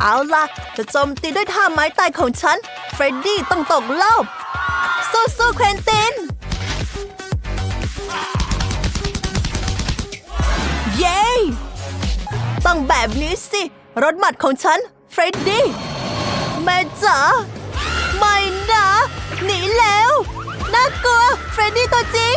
เอาล่ะ จะโจมตีด้วยท่าไม้ตายของฉัน เฟรดดี้ต้องตกรอบ สู้ๆ เควินติน เย้ ต้องแบบนี้สิ รถหมัดของฉัน เฟรดดี้ แม่จ๋า ไม่นะ หนีแล้ว น่ากลัว เฟรดดี้ตัวจริง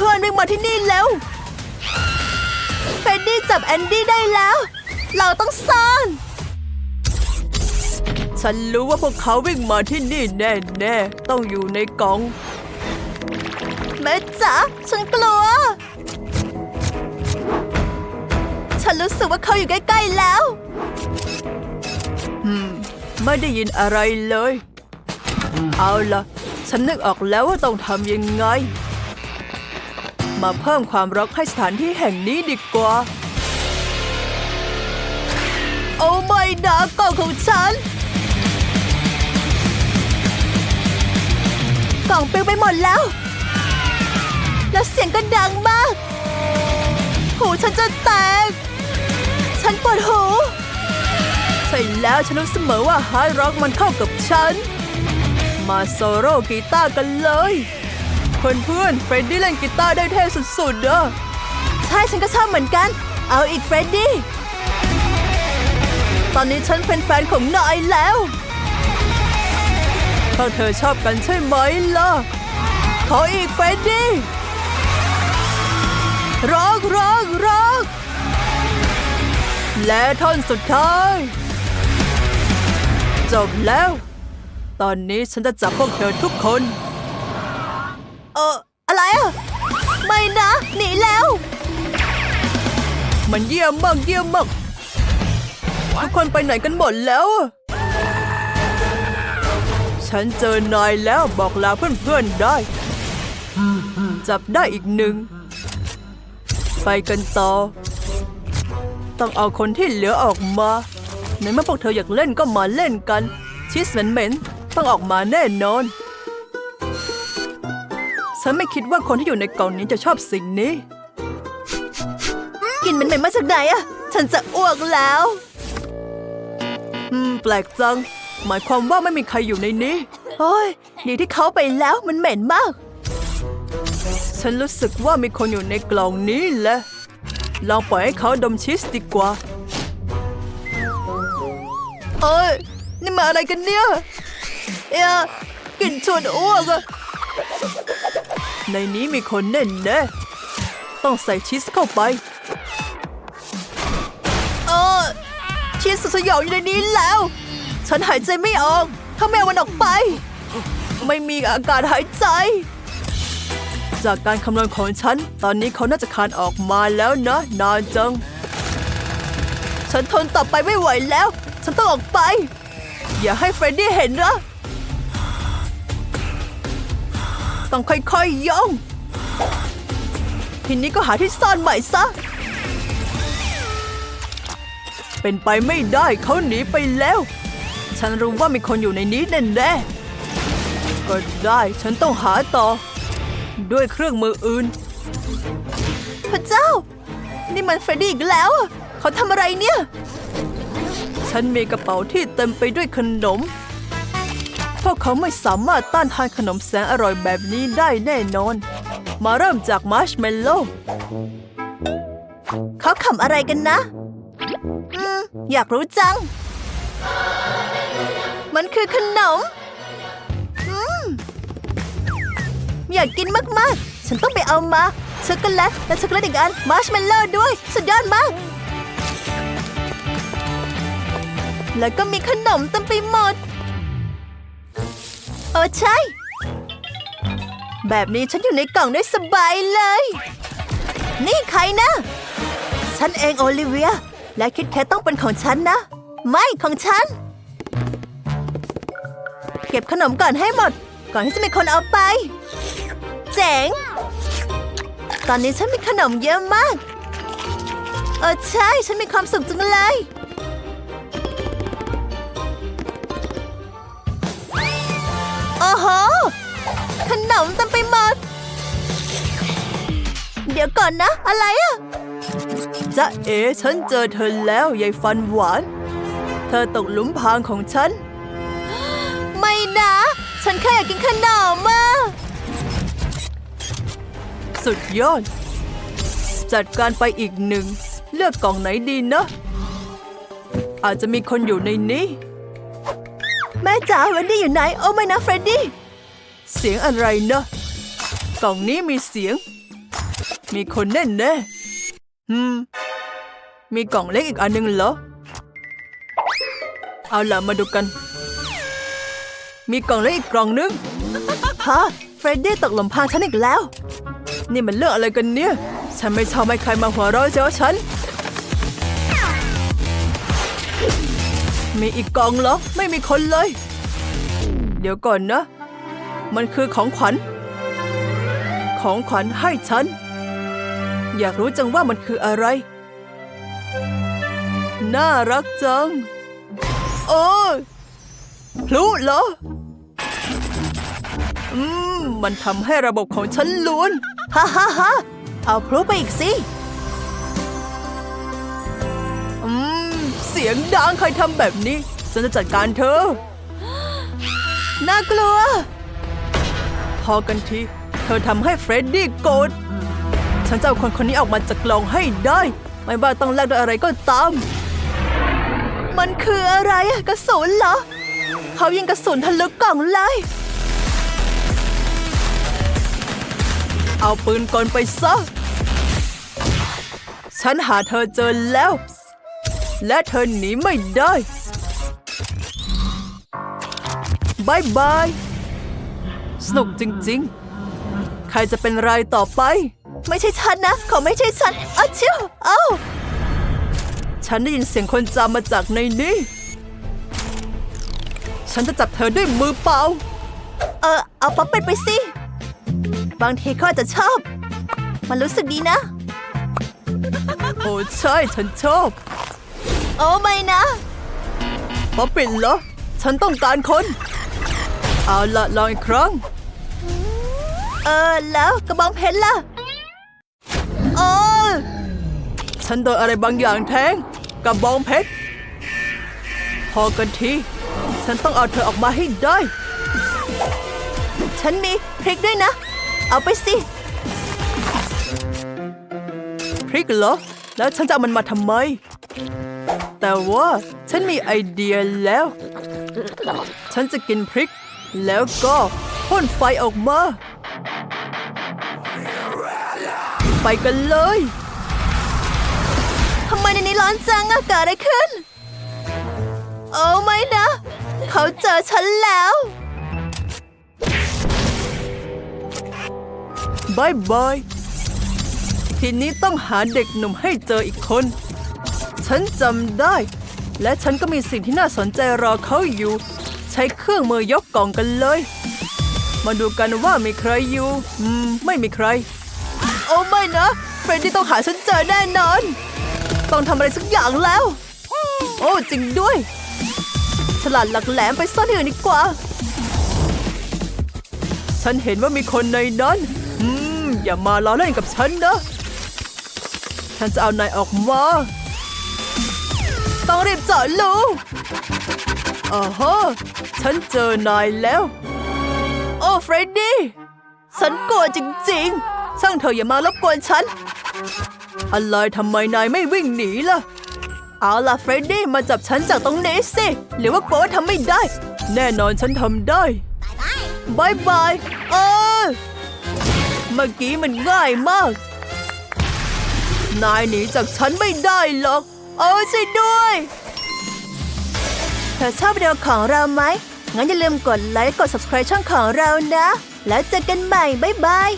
พื่อนๆวิ่งมาที่นี่แล้วเฟรดดี้จับแอนดี้ได้แล้ว เราต้องซ่อน ฉันรู้ว่าพวกเขาวิ่งมาที่นี่แน่ๆ ต้องอยู่ในกล่องแม่จ๋าฉันกลัว ฉันรู้สึกว่าเขาอยู่ใกล้ๆแล้วมไม่ได้ยินอะไรเลย เอาล่ะ ฉันนึกออกแล้วว่าต้องทำยังไง มาเพิ่มความรักให้สถานที่แห่งนี้ดีกว่า โอ้ไม่นะกล่องของฉัน กล่องปลิวไปหมดแล้ว แล้วเสียงก็ดังมาก หูฉันจะแตก ฉันปวดหู ใช่แล้วฉันรู้เสมอว่าฮาร์ดร็อกมันเข้ากับฉัน มาโซโล่กีตาร์กันเลย เพื่อนๆเฟรดดี้เล่นกีตาร์ได้เท่สุดๆเอใช่ฉันก็ชอบเหมือนกัน เอาอีกเฟรดดี้ ตอนนี้ฉันเป็นแฟนของนายแล้วเพราเธอชอบกันใช่ไหมล่ะ ขออีกเฟรดดี้ร้องร้องร้องและท่อนสุดท้าย จบแล้ว ตอนนี้ฉันจะจับพวกเธอทุกคน เอออะไรอะไม่นะ หนีแล้ว มันเยี่ยมมากเยี่ยมมากทุกคนไปไหนกันหมดแล้วอะฉันเจอนายแล้วบอกลาเพื่อนๆได้ จับได้อีกหนึ่ง ไปกันต่อ ต้องเอาคนที่เหลือออกมา ในเมื่อพวกเธออยากเล่นก็มาเล่นกันชีสเหม็นๆต้องออกมาแน่นอน ฉันไม่คิดว่าคนที่อยู่ในกล่องนี้จะชอบสิ่งนี้กลินเหม็นๆมาจากไหนอะฉันจะอ้วกแล้ว อืม แปลกจัง หมายความว่าไม่มีใครอยู่ในนี้โอ้ยดีที่เขาไปแล้วมันเหม็นมาก ฉันรู้สึกว่ามีคนอยู่ในกล่องนี้แหละ ลองปล่อยให้เขาดมชีสดีกว่าเอ้ยนี่มาอะไรกันเนี่ย เอ๊ะกลิ่นชวนอ้วกอะ ในนี้มีคนแน่แน่ต้องใส่ชีสเข้าไป เออ ชีสสุดสยองอยู่ในนี้แล้ว ฉันหายใจไม่ออก ถ้าแมวมันออกไป ไม่มีอากาศหายใจ จากการคำนวณของฉัน ตอนนี้เขาน่าจะคานออกมาแล้วนะนานจัง ฉันทนต่อไปไม่ไหวแล้ว ฉันต้องออกไป อย่าให้เฟรดดี้เห็นนะ ต้องค่อยๆย่องทีนี้ก็หาที่ซ่อนใหม่ซะ เป็นไปไม่ได้เขาหนีไปแล้ว ฉันรู้ว่ามีคนอยู่ในนี้แน่ๆก็ได้ฉันต้องหาต่อ ด้วยเครื่องมืออื่น พระเจ้า นี่มันเฟรดดี้อีกแล้ว เขาทำอะไรเนี่ย ฉันมีกระเป๋าที่เต็มไปด้วยขนม พวกเขาไม่สามารถต้านทานขนมแสนอร่อยแบบนี้ได้แน่นอน มาเริ่มจากมาร์ชเมลโล่เขาขำอะไรกันนะ อืม อยากรู้จัง มันคือขนม อืม อยากกินมาก ๆ ฉันต้องไปเอามา ช็อกโกแลตและช็อกโกแลตอีกอัน มาร์ชเมลโล่ด้วย สุดยอดมาก แล้วก็มีขนมเต็มไปหมด เออใช่ แบบนี้ฉันอยู่ในกล่องได้สบายเลย นี่ใครนะ ฉันเองโอลิเวีย และคิดแค่ต้องเป็นของฉันนะ ไม่ของฉัน เก็บขนมก่อนให้หมด ก่อนที่จะมีคนเอาไป เจ๋ง ตอนนี้ฉันมีขนมเยอะมาก เออใช่ ฉันมีความสุขจังเลย มเต็มไปหมด เดี๋ยวก่อนนะ อะไรอะจ๊ะเอ๋ฉันเจอเธอแล้วยายฟันหวาน เธอตกหลุมพรางของฉัน ไม่นะ ฉันแค่อยากกินขนมมาสุดยอด จัดการไปอีกหนึ่ง เลือกกล่องไหนดีนะ อาจจะมีคนอยู่ในนี้ แม่จ๋าเวนดี้อยู่ไหน โอ้ไม่นะเฟรดดี้ เสียงอะไรนะกล่องนี้มีเสียง มีคนแน่แน่ๆอืม มีกล่องเล็กอีกอันหนึงเหรอ เอาล่ะมาดูกัน มีกล่องเล็กอีกกล่องนึง ฮะ เฟรดดี้ตกหลุมพรางฉันอีกแล้ว นี่มันเรื่องอะไรกันเนี่ย ฉันไม่ชอบให้ใครมาหัวเราะเจ้าฉัน มีอีกกองเหรอ ไม่มีคนเลย เดี๋ยวก่อนนะ มันคือของขวัญ ของขวัญให้ฉัน อยากรู้จังว่ามันคืออะไร น่ารักจัง โอ้พลุเหรอ อืม มันทำให้ระบบของฉันล้วน ฮ่าฮ่าฮ่าเอาพลุไปอีกสิ สียงดังใครทำแบบนี้ ฉันจะจัดการเธอ น่ากลัว พอกันที เธอทำให้เฟรดดี้โกรธ ฉันจะเอาคนคนนี้ออกมาจากกล่องให้ได้ ไม่ว่าต้องแลกด้วยอะไรก็ตาม มันคืออะไรกระสุนเหรอ เขายิงกระสุนทะลุกล่องเลย เอาปืนกลไปซะ ฉันหาเธอเจอแล้ว และเธอหนีไม่ได้บายบาย สนุกจริงๆ ใครจะเป็นรายต่อไป ไม่ใช่ฉันนะ เขาไม่ใช่ฉันอ้าวเชี่ยวเอ้า ฉันได้ยินเสียงคนจามมาจากในนี้ ฉันจะจับเธอด้วยมือเปล่า เออ เอาป๊อปเป็นไปสิ บางทีเขาอาจจะชอบ มันรู้สึกดีนะ โอ้ใช่ ฉันชอบ โอ้ไม่นะป๊อปปินเหรอ ฉันต้องการคน เอาละลองอีกครั้ง เออ แล้วกระบองเพชรล่ะโอ้ฉันโดนอะไรบางอย่างแทงกับบองเพชร พอกันที ฉันต้องเอาเธอออกมาให้ได้ ฉันมีพริกด้วยนะ เอาไปสิ พริกเหรอ แล้วฉันจะเอามันมาทำไม แต่ว่าฉันมีไอเดียแล้ว ฉันจะกินพริก แล้วก็พ่นไฟออกมา ไปกันเลยทำไมในนี้ร้อนจังอะเกิดอะไรขึ้น โอ้ไม่นะ เขาเจอฉันแล้วบายบาย ทีนี้ต้องหาเด็กหนุ่มให้เจออีกคน ฉันจำได้ และฉันก็มีสิ่งที่น่าสนใจรอเขาอยู่ ใช้เครื่องมือยกกล่องกันเลย มาดูกันว่ามีใครอยู่ อืม ไม่มีใคร โอ้ไม่นะเฟรดดี้ต้องหาฉันเจอแน่นอน ต้องทำอะไรสักอย่างแล้ว โอ้จริงด้วย ฉลาดหลักแหลมไปซ่อนที่อื่นดีกว่า ฉันเห็นว่ามีคนในนั้น อืม อย่ามาล้อเล่นกับฉันนะฉันจะเอานายออกมา ต้องรีบเจาะรูอ๋อฮะฉันเจอนายแล้ว โอ้เฟรดดี้ ฉันกลัวจริงๆ ช่างเธออย่ามารบกวนฉัน อะไรทำไมนายไม่วิ่งหนีล่ะ เอาล่ะเฟรดดี้มาจับฉันจากตรงนี้สิ หรือว่ากลัวว่าทำไม่ได้ แน่นอนฉันทำได้บายบายเออเมื่อกี้มันง่ายมาก นายหนีจากฉันไม่ได้หรอก เออช่วยด้วย เธอชอบวิดีโอของเราไหม งั้นอย่าลืมกดไลค์กด subscribe ช่องของเรานะ แล้วเจอกันใหม่ บ๊ายบาย